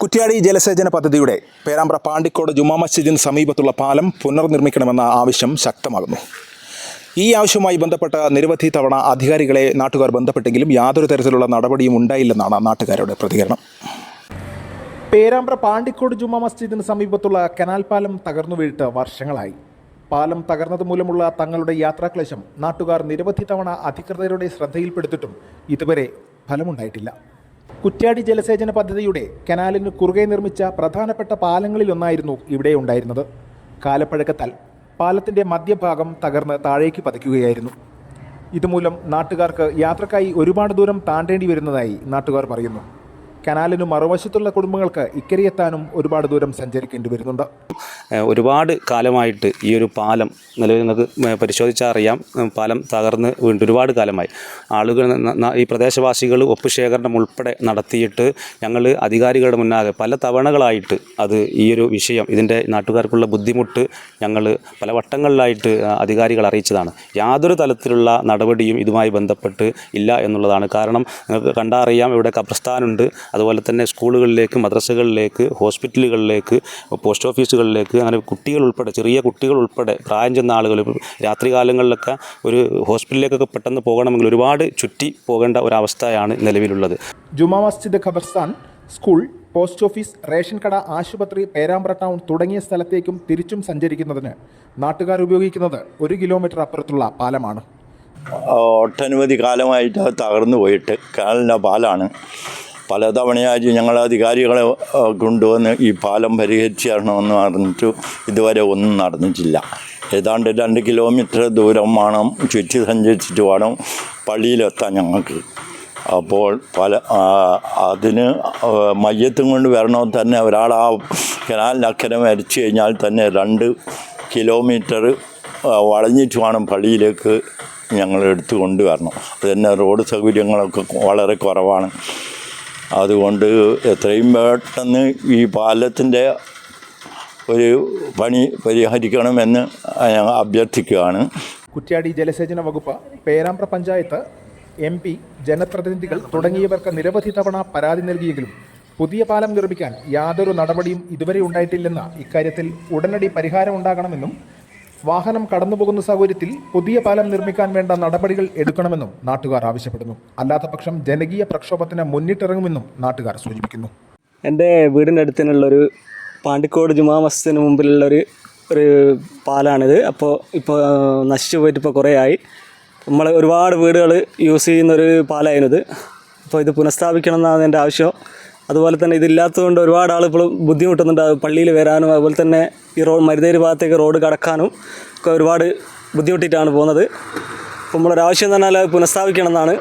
കുറ്റ്യാടി ജലസേചന പദ്ധതിയുടെ പേരാമ്പ്ര പാണ്ടിക്കോട് ജുമാ മസ്ജിദിന് സമീപത്തുള്ള പാലം പുനർനിർമ്മിക്കണമെന്ന ആവശ്യം ശക്തമാകുന്നു. ഈ ആവശ്യവുമായി ബന്ധപ്പെട്ട നിരവധി തവണ അധികാരികളെ നാട്ടുകാർ ബന്ധപ്പെട്ടെങ്കിലും യാതൊരു തരത്തിലുള്ള നടപടിയും ഉണ്ടായില്ലെന്നാണ് നാട്ടുകാരുടെ പ്രതികരണം. പേരാമ്പ്ര പാണ്ടിക്കോട് ജുമാ മസ്ജിദിന് സമീപത്തുള്ള കനാൽ പാലം തകർന്നു വീഴ്ത്ത് വർഷങ്ങളായി. പാലം തകർന്നത് മൂലമുള്ള തങ്ങളുടെ യാത്രാക്ലേശം നാട്ടുകാർ നിരവധി തവണ അധികൃതരുടെ ശ്രദ്ധയിൽപ്പെടുത്തിട്ടും ഇതുവരെ ഫലമുണ്ടായിട്ടില്ല. കുറ്റ്യാടി ജലസേചന പദ്ധതിയുടെ കനാലിന് കുറുകെ നിർമ്മിച്ച പ്രധാനപ്പെട്ട പാലങ്ങളിലൊന്നായിരുന്നു ഇവിടെ ഉണ്ടായിരുന്നത്. കാലപ്പഴക്കത്താൽ പാലത്തിന്റെ മധ്യഭാഗം തകർന്ന് താഴേക്ക് പതിക്കുകയായിരുന്നു. ഇതുമൂലം നാട്ടുകാർക്ക് യാത്രക്കായി ഒരുപാട് ദൂരം താണ്ടേണ്ടി വരുന്നതായി നാട്ടുകാർ പറയുന്നു. കനാലിന് മറുവശത്തുള്ള കുടുംബങ്ങൾക്ക് ഇക്കരയെത്താനും ഒരുപാട് ദൂരം സഞ്ചരിക്കേണ്ടി വരുന്നുണ്ട്. ഒരുപാട് കാലമായിട്ട് ഈ ഒരു പാലം നിലവിൽ നിങ്ങൾക്ക് പരിശോധിച്ചാൽ അറിയാം. പാലം തകർന്ന് വീണ്ടും ഒരുപാട് കാലമായി. ആളുകൾ ഈ പ്രദേശവാസികൾ ഒപ്പുശേഖരണം ഉൾപ്പെടെ നടത്തിയിട്ട് ഞങ്ങൾ അധികാരികളുടെ മുന്നാകെ പല തവണകളായിട്ട് അത് ഈ ഒരു വിഷയം ഇതിന്റെ നാട്ടുകാർക്കുള്ള ബുദ്ധിമുട്ട് ഞങ്ങൾ പല വട്ടങ്ങളിലായിട്ട് അധികാരികൾ അറിയിച്ചതാണ്. യാതൊരു തലത്തിലുള്ള നടപടിയും ഇതുമായി ബന്ധപ്പെട്ട് ഇല്ല എന്നുള്ളതാണ്. കാരണം നിങ്ങൾക്ക് കണ്ടാറിയാം ഇവിടെ ഖബർസ്ഥാനുണ്ട് അതുപോലെ തന്നെ സ്കൂളുകളിലേക്ക് മദ്രസകളിലേക്ക് ഹോസ്പിറ്റലുകളിലേക്ക് പോസ്റ്റ് ഓഫീസുകളിലേക്ക് അങ്ങനെ കുട്ടികൾ ഉൾപ്പെടെ ചെറിയ കുട്ടികൾ ഉൾപ്പെടെ പ്രായം ചെന്ന ആളുകൾ രാത്രി കാലങ്ങളിലൊക്കെ ഒരു ഹോസ്പിറ്റലിലേക്കൊക്കെ പെട്ടെന്ന് പോകണമെങ്കിൽ ഒരുപാട് ചുറ്റി പോകേണ്ട ഒരവസ്ഥയാണ് നിലവിലുള്ളത്. ജുമാ മസ്ജിദ് ഖബർസ്ഥാൻ സ്കൂൾ പോസ്റ്റ് ഓഫീസ് റേഷൻ കട ആശുപത്രി പേരാമ്പ്ര ടൗൺ തുടങ്ങിയ സ്ഥലത്തേക്കും തിരിച്ചും സഞ്ചരിക്കുന്നതിന് നാട്ടുകാർ ഉപയോഗിക്കുന്നത് ഒരു കിലോമീറ്റർ അപ്പുറത്തുള്ള പാലമാണ്. ഒട്ടനവധി കാലമായിട്ട് അത് തകർന്നു പോയിട്ട് കാലിന്റെ പാലാണ്. പലതവണയായി ഞങ്ങൾ അധികാരികളെ കൊണ്ടുവന്ന് ഈ പാലം പരിഹരിച്ച് തരണമെന്ന് പറഞ്ഞിട്ട് ഇതുവരെ ഒന്നും നടന്നിട്ടില്ല. ഏതാണ്ട് രണ്ട് കിലോമീറ്റർ ദൂരം വേണം ചുറ്റി സഞ്ചരിച്ചിട്ട് വേണം പള്ളിയിലെത്താൻ ഞങ്ങൾക്ക്. അപ്പോൾ പല അതിന് മയ്യത്തും കൊണ്ട് വരണോ തന്നെ ഒരാൾ ആ കനാലിന്റെ മരിച്ചു കഴിഞ്ഞാൽ തന്നെ രണ്ട് കിലോമീറ്റർ വളഞ്ഞിട്ട് വേണം പള്ളിയിലേക്ക് ഞങ്ങൾ എടുത്തു കൊണ്ടുവരണം അത് തന്നെ റോഡ് സൗകര്യങ്ങളൊക്കെ വളരെ കുറവാണ്. അതുകൊണ്ട് എത്രയും പെട്ടെന്ന് ഈ പാലത്തിന്റെ ഒരു പണി പരിഹരിക്കണമെന്ന് ഞാൻ അഭ്യർത്ഥിക്കുകയാണ്. കുറ്റ്യാടി ജലസേചന വകുപ്പ് പേരാമ്പ്ര പഞ്ചായത്ത് എം പി ജനപ്രതിനിധികൾ തുടങ്ങിയവർക്ക് നിരവധി തവണ പരാതി നൽകിയെങ്കിലും പുതിയ പാലം നിർമ്മിക്കാൻ യാതൊരു നടപടിയും ഇതുവരെ ഉണ്ടായിട്ടില്ലെന്ന ഇക്കാര്യത്തിൽ ഉടനടി പരിഹാരം ഉണ്ടാകണമെന്നും വാഹനം കടന്നുപോകുന്ന സൗകര്യത്തിൽ പുതിയ പാലം നിർമ്മിക്കാൻ വേണ്ട നടപടികൾ എടുക്കണമെന്നും നാട്ടുകാർ ആവശ്യപ്പെടുന്നു. അല്ലാത്തപക്ഷം ജനകീയ പ്രക്ഷോഭത്തിന് മുന്നിട്ടിറങ്ങുമെന്നും നാട്ടുകാർ സൂചിപ്പിക്കുന്നു. എന്റെ വീടിന്റെ അടുത്ത് ഒരു പാണ്ടിക്കോട് ജുമാ മസ്ജിദിന് മുമ്പിലുള്ള ഒരു ഒരു പാലാണിത്. അപ്പോൾ ഇപ്പോൾ നശിച്ചു പോയിട്ട് ഇപ്പോൾ കുറേ ആയി. നമ്മൾ ഒരുപാട് വീടുകൾ യൂസ് ചെയ്യുന്നൊരു പാലായിരുന്നു ഇത് അപ്പോൾ ഇത് പുനഃസ്ഥാപിക്കണം എന്നാണ് എന്റെ ആവശ്യം. അതുപോലെ തന്നെ ഇതില്ലാത്തതുകൊണ്ട് ഒരുപാട് ആൾ ഇപ്പോഴും ബുദ്ധിമുട്ടുന്നുണ്ട് പള്ളിയിൽ വരാനും അതുപോലെ തന്നെ ഈ റോഡ് മരുതേരി ഭാഗത്തേക്ക് റോഡ് കടക്കാനും ഒക്കെ ഒരുപാട് ബുദ്ധിമുട്ടിയിട്ടാണ് പോകുന്നത്. അപ്പോൾ നമ്മളൊരാവശ്യം തന്നെ പുനഃസ്ഥാപിക്കണം എന്നാണ്